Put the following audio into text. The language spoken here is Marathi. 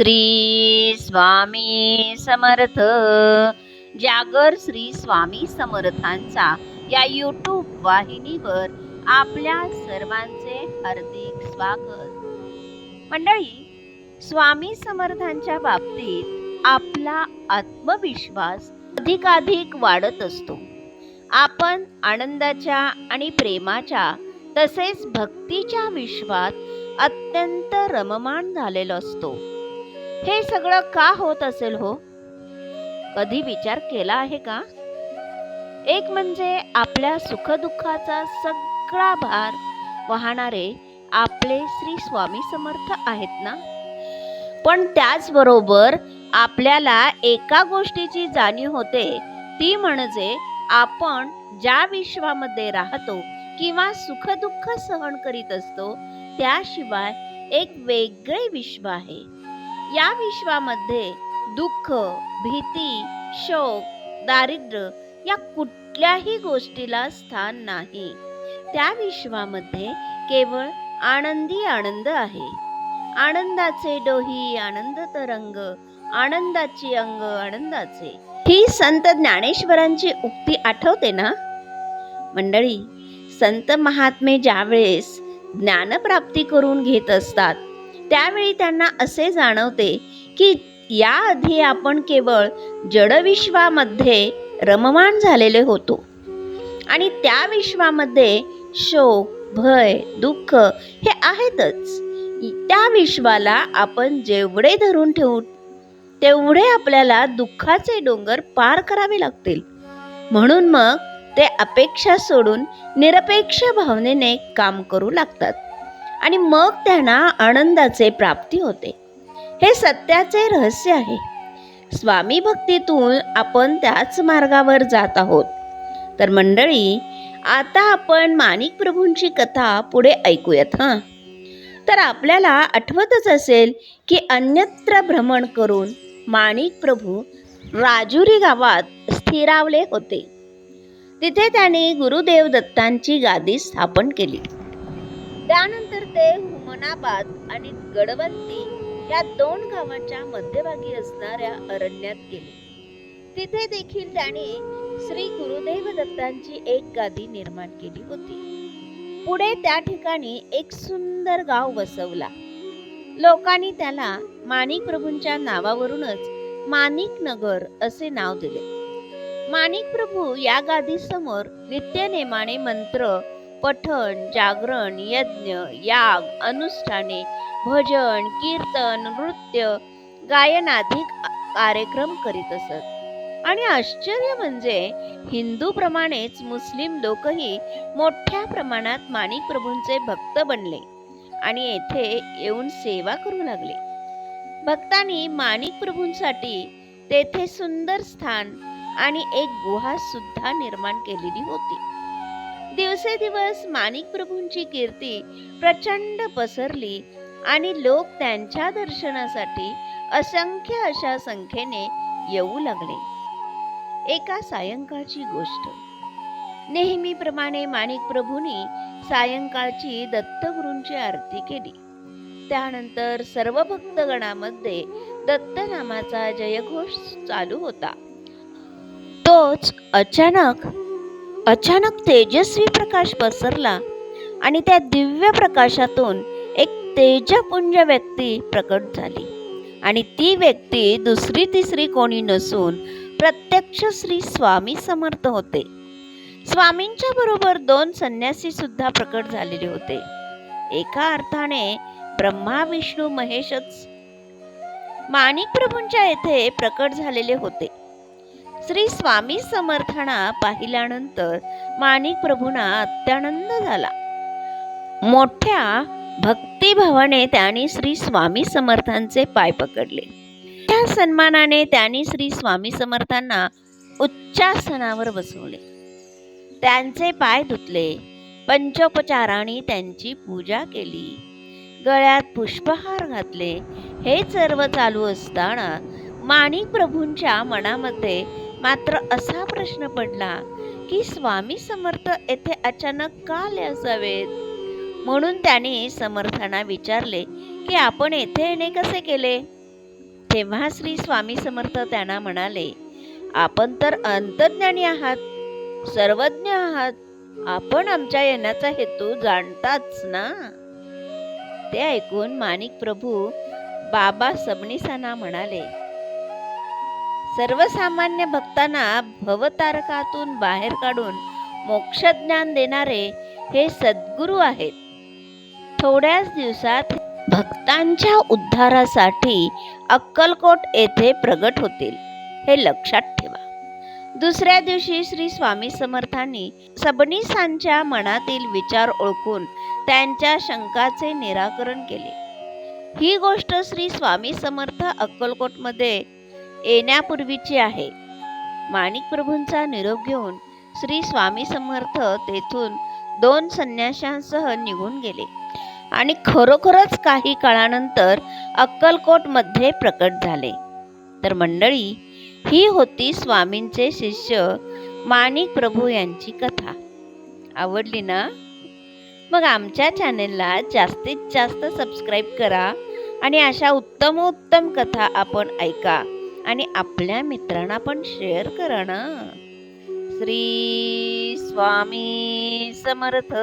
श्री स्वामी समर्थ. जागर श्री स्वामी समर्थांचा या यूट्यूब वाहिनीवर आपल्या सर्वांचे हार्दिक स्वागत. मंडळी स्वामी समर्थांच्या बाबतीत आपला आत्मविश्वास अधिकाधिक वाढत असतो. आपण आनंदाच्या आणि प्रेमाच्या तसेच भक्तीच्या विश्वात अत्यंत रममाण झालेलो असतो. हे सगळं का होत असेल हो? कधी विचार केला आहे का? एक म्हणजे आपल्या सुखदुःखाचा सगळा भार वाहणारे आपले श्री स्वामी समर्थ आहेत ना? पण त्याचबरोबर आपल्याला एका गोष्टीची जाणीव होते ती म्हणजे आपण ज्या विश्वामध्ये राहतो किंवा सुखदुःख सहन करीत असतो त्याशिवाय एक वेगळे विश्व आहे. या विश्वामध्ये दुःख भीती शोक दारिद्र्य या कुठल्याही गोष्टीला स्थान नाही. त्या विश्वामध्ये केवळ आनंदी आनंद आहे. आनंदाचे डोही आनंद तरंग आनंदाची अंग आनंदाचे. ही संत ज्ञानेश्वरांची उक्ती आठवते ना? मंडळी संत महात्मे ज्यावेळेस ज्ञानप्राप्ती करून घेत असतात त्यावेळी त्यांना असे जाणवते की याआधी आपण केवळ जडविश्वामध्ये रममाण झालेले होतो. आणि त्या विश्वामध्ये शोक भय दुःख हे आहेतच. त्या विश्वाला आपण जेवढे धरून ठेवू तेवढे आपल्याला दुःखाचे डोंगर पार करावे लागतील. म्हणून मग ते अपेक्षा सोडून निरपेक्ष भावनेने काम करू लागतात. आणि मग त्यांना आनंदाचे प्राप्ती होते. हे सत्याचे रहस्य आहे. स्वामी भक्तीतून आपण त्याच मार्गावर जात आहोत. तर मंडळी आता आपण माणिक प्रभूंची कथा पुढे ऐकूयात हां? तर आपल्याला आठवतच असेल की अन्यत्र भ्रमण करून माणिक प्रभू राजुरी गावात स्थिरावले होते. तिथे त्याने गुरुदेव दत्तांची गादी स्थापन केली. त्यानंतर ते हुमनाबाद आणि गडवंती या दोन गावांच्या मध्यभागी असणाऱ्या अरण्यात गेले. तिथे देखील त्याने श्री गुरुदेव दत्तांची एक गादी निर्माण केली होती. पुढे त्या ठिकाणी एक सुंदर गाव वसवला. लोकांनी त्याला माणिक प्रभूंच्या नावावरूनच माणिक नगर असे नाव दिले. माणिक प्रभू या गादीसमोर नित्य नित्यनेमाने मंत्र पठण जागरण यज्ञ याग अनुष्ठाने भजन कीर्तन नृत्य गायनाधिक कार्यक्रम करीत असत. आणि आश्चर्य म्हणजे हिंदूप्रमाणेच मुस्लिम लोकही मोठ्या प्रमाणात माणिक प्रभूंचे भक्त बनले आणि येथे येऊन सेवा करू लागले. भक्तांनी माणिक प्रभूंसाठी तेथे सुंदर स्थान आणि एक गुहा सुद्धा निर्माण केलेली होती. दिवसेदिवस माणिक प्रभूंची कीर्ती प्रचंड पसरली आणि लोक त्यांच्या दर्शनासाठी असंख्य अशा संख्येने येऊ लागले. एका सायंकाळची गोष्ट. नेहमीप्रमाणे माणिक प्रभूंनी सायंकाळची दत्तगुरूंची आरती केली. त्यानंतर सर्व भक्तगणामध्ये दत्तनामाचा जयघोष चालू होता. तोच अचानक अचानक तेजस्वी प्रकाश पसरला आणि त्या दिव्य प्रकाशातून एक तेजपुंज व्यक्ती प्रकट झाली. आणि ती व्यक्ती दुसरी तिसरी कोणी नसून प्रत्यक्ष श्री स्वामी समर्थ होते. स्वामींच्या बरोबर दोन संन्यासी सुद्धा प्रकट झालेले होते. एका अर्थाने ब्रह्मा विष्णू महेशच माणिक प्रभूंच्या येथे प्रकट झालेले होते. श्री स्वामी समर्थांना पाहिल्यानंतर माणिक प्रभूंना अत्यानंद झाला. मोठ्या भक्तिभावाने त्यांनी श्री स्वामी समर्थांचे पाय पकडले. त्या सन्मानाने त्यांनी श्री स्वामी समर्थांना उच्चासनावर बसवले. त्यांचे पाय धुतले. पंचोपचाराने त्यांची पूजा केली. गळ्यात पुष्पहार घातले. हे सर्व चालू असताना माणिक प्रभूंच्या मनामध्ये मात्र असा प्रश्न पडला की स्वामी समर्थ येथे अचानक का आले असावेत? म्हणून त्याने समर्थांना विचारले की आपण येथे येणे कसे केले? तेव्हा श्री स्वामी समर्थ त्यांना म्हणाले आपण तर अंतज्ञानी आहात सर्वज्ञ आहात. आपण आमच्या येण्याचा हेतू जाणताच ना? ते ऐकून माणिक प्रभू बाबा सबनीसांना म्हणाले सर्वसामान्य भक्तांना भवतारकातून बाहेर काढून मोक्षज्ञान देणारे हे सद्गुरू आहेत. थोड्याच दिवसात भक्तांच्या उद्धारासाठी अक्कलकोट येथे प्रगट होतील हे लक्षात ठेवा. दुसऱ्या दिवशी श्री स्वामी समर्थांनी सबनीसांच्या मनातील विचार ओळखून त्यांच्या शंकाचे निराकरण केले. ही गोष्ट श्री स्वामी समर्थ अक्कलकोटमध्ये येण्यापूर्वीची आहे. माणिक प्रभूंचा निरोप घेऊन श्री स्वामी समर्थ तेथून दोन संन्याशांसह निघून गेले. आणि खरोखरच काही काळानंतर अक्कलकोटमध्ये प्रकट झाले. तर मंडळी ही होती स्वामींचे शिष्य माणिक प्रभू यांची कथा. आवडली ना? मग आमच्या चॅनेलला जास्तीत जास्त सबस्क्राईब करा आणि अशा उत्तम उत्तम कथा आपण ऐका. आणि आपल्या मित्रांना पण शेअर करा ना. श्री स्वामी समर्थ.